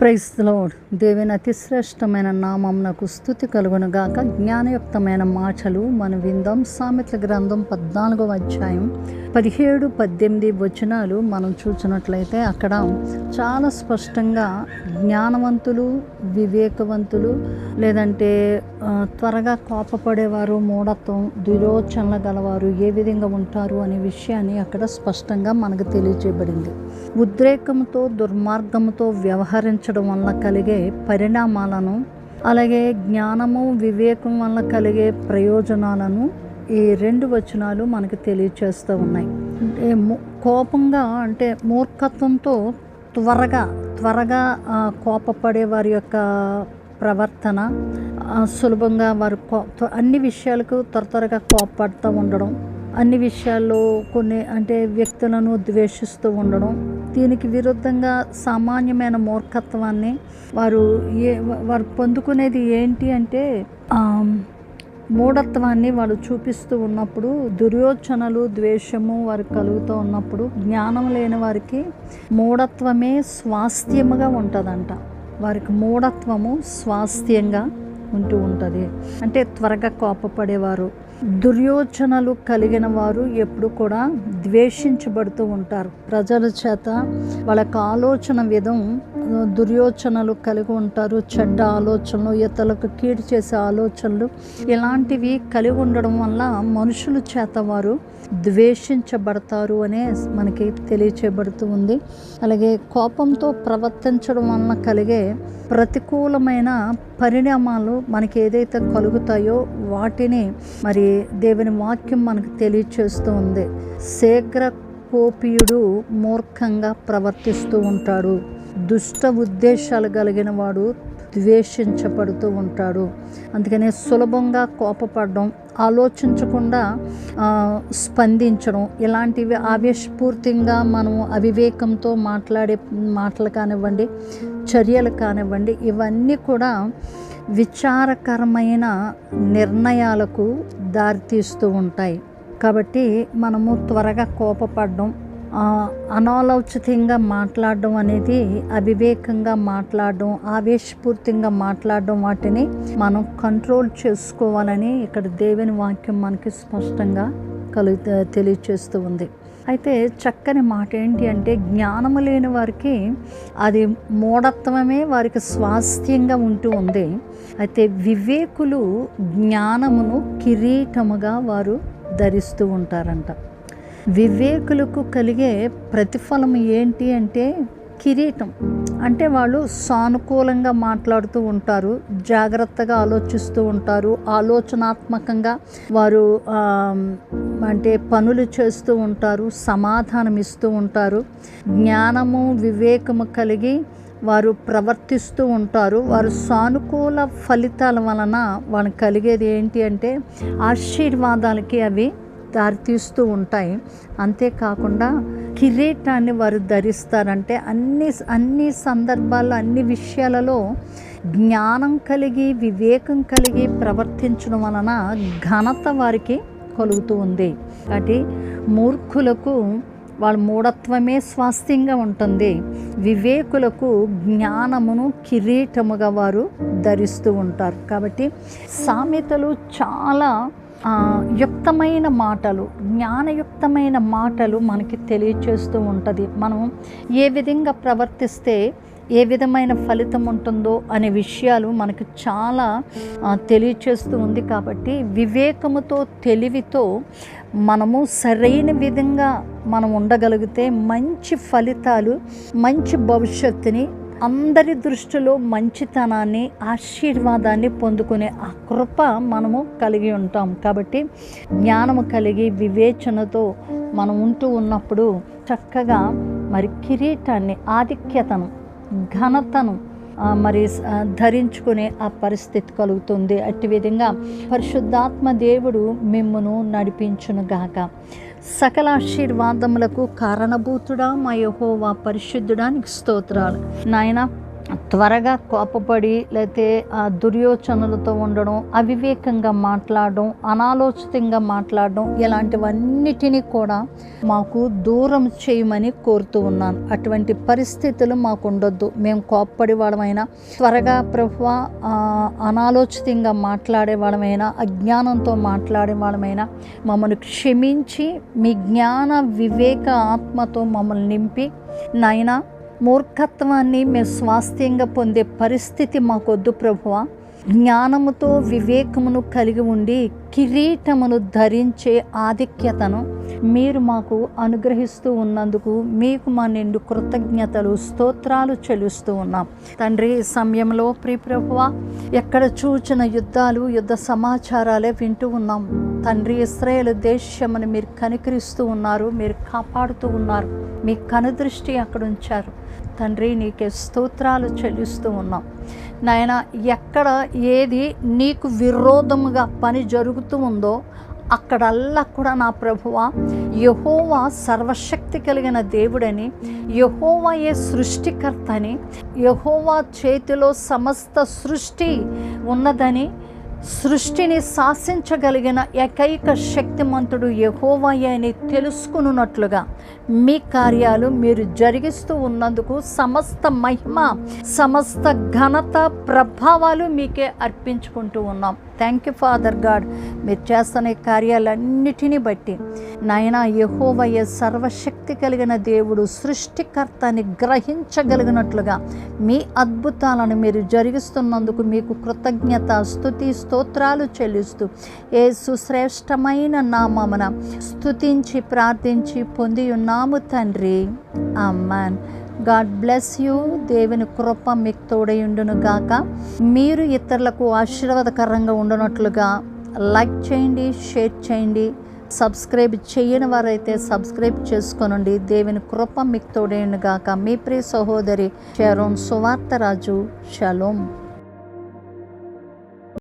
ప్రైస్లో దేవుని అతి శ్రేష్టమైన నామంనకు స్థుతి కలుగును గాక జ్ఞానయుక్తమైన మాటలు మన విందాం. సామెతల గ్రంథం పద్నాలుగవ అధ్యాయం పదిహేడు పద్దెనిమిది వచనాలు మనం చూసినట్లయితే అక్కడ చాలా స్పష్టంగా జ్ఞానవంతులు వివేకవంతులు లేదంటే త్వరగా కోపపడేవారు మూఢత్వం దురోచనలు గలవారు ఏ విధంగా ఉంటారు అనే విషయాన్ని అక్కడ స్పష్టంగా మనకు తెలియజేయబడింది. ఉద్రేకంతో దుర్మార్గంతో వ్యవహరించడం వల్ల కలిగే పరిణామాలను అలాగే జ్ఞానము వివేకం వల్ల కలిగే ప్రయోజనాలను ఈ రెండు వచనాలు మనకు తెలియచేస్తూ ఉన్నాయి. అంటే కోపంగా అంటే మూర్ఖత్వంతో త్వరగా త్వరగా కోపపడే వారి యొక్క ప్రవర్తన సులభంగా వారు కో- త్వ- అన్ని విషయాలకు త్వర త్వరగా కోపపడుతూ ఉండడం అన్ని విషయాల్లో కొన్ని అంటే వ్యక్తులను ద్వేషిస్తూ ఉండడం దీనికి విరుద్ధంగా సామాన్యమైన మూర్ఖత్వాన్ని వారు ఏ వారు పొందుకునేది ఏంటి అంటే మూఢత్వాన్ని వాళ్ళు చూపిస్తూ ఉన్నప్పుడు దుర్యోచనలు ద్వేషము వారికి కలుగుతూ ఉన్నప్పుడు జ్ఞానం లేని వారికి మూఢత్వమే స్వాస్థ్యముగా ఉంటుందంట. వారికి మూఢత్వము స్వాస్థ్యంగా ఉంటూ ఉంటుంది. అంటే త్వరగా కోపపడేవారు. దుర్యోచనలు కలిగిన వారు ఎప్పుడు కూడా ద్వేషించబడుతూ ఉంటారు. ప్రజల చేత వాళ్ళ ఆలోచన విధం దుర్యోచనలు కలిగి ఉంటారు చెడ్డ ఆలోచనలు ఇతరులకు కీడు చేసే ఆలోచనలు. ఇలాంటివి కలిగి ఉండడం వల్ల మనుషుల చేత వారు ద్వేషించబడతారు అనే మనకి తెలియచేయబడుతూ ఉంది. అలాగే కోపంతో ప్రవర్తించడం వలన కలిగే ప్రతికూలమైన పరిణామాలు మనకి ఏదైతే కలుగుతాయో వాటిని మరి దేవుని వాక్యం మనకు తెలియచేస్తూ ఉంది. శీఘ్ర కోపియుడు మూర్ఖంగా ప్రవర్తిస్తూ ఉంటాడు. దుష్ట ఉద్దేశాలు కలిగిన వాడు ద్వేషించబడుతూ ఉంటాడు. అందుకనే సులభంగా కోపపడడం ఆలోచించకుండా స్పందించడం ఇలాంటివి ఆవేశపూర్తిగా మనం అవివేకంతో మాట్లాడే మాటలు కానివ్వండి చర్యలు కానివ్వండి ఇవన్నీ కూడా విచారకరమైన నిర్ణయాలకు దారితీస్తూ ఉంటాయి. కాబట్టి మనము త్వరగా కోపపడడం అనాలోచితంగా మాట్లాడడం అనేది అవివేకంగా మాట్లాడడం ఆవేశపూర్తిగా మాట్లాడడం వాటిని మనం కంట్రోల్ చేసుకోవాలని ఇక్కడ దేవుని వాక్యం మనకి స్పష్టంగా కలు తెలియచేస్తూ ఉంది. అయితే చక్కని మాట ఏంటి అంటే జ్ఞానము లేని వారికి అది మూఢత్వమే వారికి స్వాస్థ్యంగా ఉంటూ ఉంది. అయితే వివేకులు జ్ఞానమును కిరీటముగా వారు ధరిస్తూ ఉంటారంట. వివేకులకు కలిగే ప్రతిఫలం ఏంటి అంటే కిరీటం. అంటే వాళ్ళు సానుకూలంగా మాట్లాడుతూ ఉంటారు జాగ్రత్తగా ఆలోచిస్తూ ఉంటారు ఆలోచనాత్మకంగా వారు అంటే పనులు చేస్తూ ఉంటారు సమాధానం ఇస్తూ ఉంటారు. జ్ఞానము వివేకము కలిగి వారు ప్రవర్తిస్తూ ఉంటారు. వారు సానుకూల ఫలితాల వలన వాళ్ళకి కలిగేది ఏంటి అంటే ఆశీర్వాదాలకి అవి దారితీస్తూ ఉంటాయి. అంతేకాకుండా కిరీటాన్ని వారు ధరిస్తారంటే అన్ని అన్ని సందర్భాల్లో అన్ని విషయాలలో జ్ఞానం కలిగి వివేకం కలిగి ప్రవర్తించడం వలన ఘనత వారికి కలుగుతూ ఉంది. కాబట్టి మూర్ఖులకు వాళ్ళ మూఢత్వమే స్వాస్థ్యంగా ఉంటుంది. వివేకులకు జ్ఞానమును కిరీటముగా వారు ధరిస్తూ ఉంటారు. కాబట్టి సామెతలు చాలా యుక్తమైన మాటలు జ్ఞానయుక్తమైన మాటలు మనకి తెలియచేస్తూ ఉంటుంది. మనం ఏ విధంగా ప్రవర్తిస్తే ఏ విధమైన ఫలితం ఉంటుందో అనే విషయాలు మనకు చాలా తెలియచేస్తూ ఉంది కాబట్టి వివేకముతో తెలివితో మనము సరైన విధంగా మనం ఉండగలిగితే మంచి ఫలితాలు మంచి భవిష్యత్తుని అందరి దృష్టిలో మంచితనాన్ని ఆశీర్వాదాన్ని పొందుకునే ఆ కృప మనము కలిగి ఉంటాం. కాబట్టి జ్ఞానము కలిగి వివేచనతో మనం ఉంటూ ఉన్నప్పుడు చక్కగా మరి కిరీటాన్ని ఆధిక్యతను ఘనతను మరి ధరించుకునే ఆ పరిస్థితి కలుగుతుంది. అట్టి విధంగా పరిశుద్ధాత్మ దేవుడు మిమ్మను నడిపించును గాక. సకల ఆశీర్వాదములకు కారణభూతుడా మా యహోవా పరిశుద్ధుడా స్తోత్రాలు. నాయన త్వరగా కోపపడి లేతే ఆ దుర్యోచనలతో ఉండడం అవివేకంగా మాట్లాడడం అనాలోచితంగా మాట్లాడడం ఇలాంటివన్నిటినీ కూడా మాకు దూరం చేయమని కోరుతూ ఉన్నాను. అటువంటి పరిస్థితులు మాకు ఉండొద్దు. మేము కోప్పడి వాళ్ళమైనా త్వరగా ప్రభు అనాలోచితంగా మాట్లాడే వాళ్ళమైనా అజ్ఞానంతో మాట్లాడే వాళ్ళమైనా మమ్మల్ని క్షమించి మీ జ్ఞాన వివేక ఆత్మతో మమ్మల్ని నింపి నాయనా మూర్ఖత్వాన్ని మేము స్వాస్థ్యంగా పొందే పరిస్థితి మాకొద్దు ప్రభువ. జ్ఞానముతో వివేకమును కలిగి ఉండి కిరీటమును ధరించే ఆధిక్యతను మీరు మాకు అనుగ్రహిస్తూ ఉన్నందుకు మీకు మా నిండు కృతజ్ఞతలు స్తోత్రాలు చెల్లిస్తూ ఉన్నాం. తండ్రి సమయంలో ప్రియ ప్రభువ ఎక్కడ చూచిన యుద్ధాలు యుద్ధ సమాచారాలే వింటూ ఉన్నాం. తండ్రి ఇస్రాయేల్ దేశమని మీరు కనికరిస్తూ ఉన్నారు మీరు కాపాడుతూ ఉన్నారు. మీ కనుదృష్టి అక్కడ ఉంచారు. తండ్రి నీకే స్తోత్రాలు చెల్లిస్తూ ఉన్నాం. నాయన ఎక్కడ ఏది నీకు విరోధముగా పని జరుగుతూ ఉందో అక్కడల్లా కూడా నా ప్రభువ యహోవా సర్వశక్తి కలిగిన దేవుడని యహోవాయే సృష్టికర్త అని యహోవా చేతిలో సమస్త సృష్టి ఉన్నదని సృష్టిని శాసించగలిగిన ఏకైక శక్తిమంతుడు యహోవాయే అని తెలుసుకున్నట్లుగా మీ కార్యాలు మీరు జరిగిస్తూ ఉన్నందుకు సమస్త మహిమ సమస్త ఘనత ప్రభావాలు మీకే అర్పించుకుంటూ ఉన్నాం. Thank you father god. మీరు చేస్తున్న ఈ కార్యాలన్నిటినీ బట్టి నాయన యహోవయ్య సర్వశక్తి కలిగిన దేవుడు సృష్టికర్తని గ్రహించగలిగినట్లుగా మీ అద్భుతాలను మీరు జరిగిస్తున్నందుకు మీకు కృతజ్ఞత స్థుతి స్తోత్రాలు చెల్లిస్తూ ఏ సుశ్రేష్టమైన నామమున స్థుతించి ప్రార్థించి పొంది ఉన్నాము తండ్రి. అమ్మాన్ గాడ్ బ్లెస్ యూ దేవుని కృప మీకు తోడయుండును గాక. మీరు ఇతరులకు ఆశీర్వాదకరంగా ఉండనట్లుగా లైక్ చేయండి షేర్ చేయండి సబ్స్క్రైబ్ చేయని వారైతే సబ్స్క్రైబ్ చేసుకోనండి. దేవుని కృప మీకు తోడేయును గాక. మీ ప్రియ సహోదరి షరోన్ సువార్తరాజు. షలోం.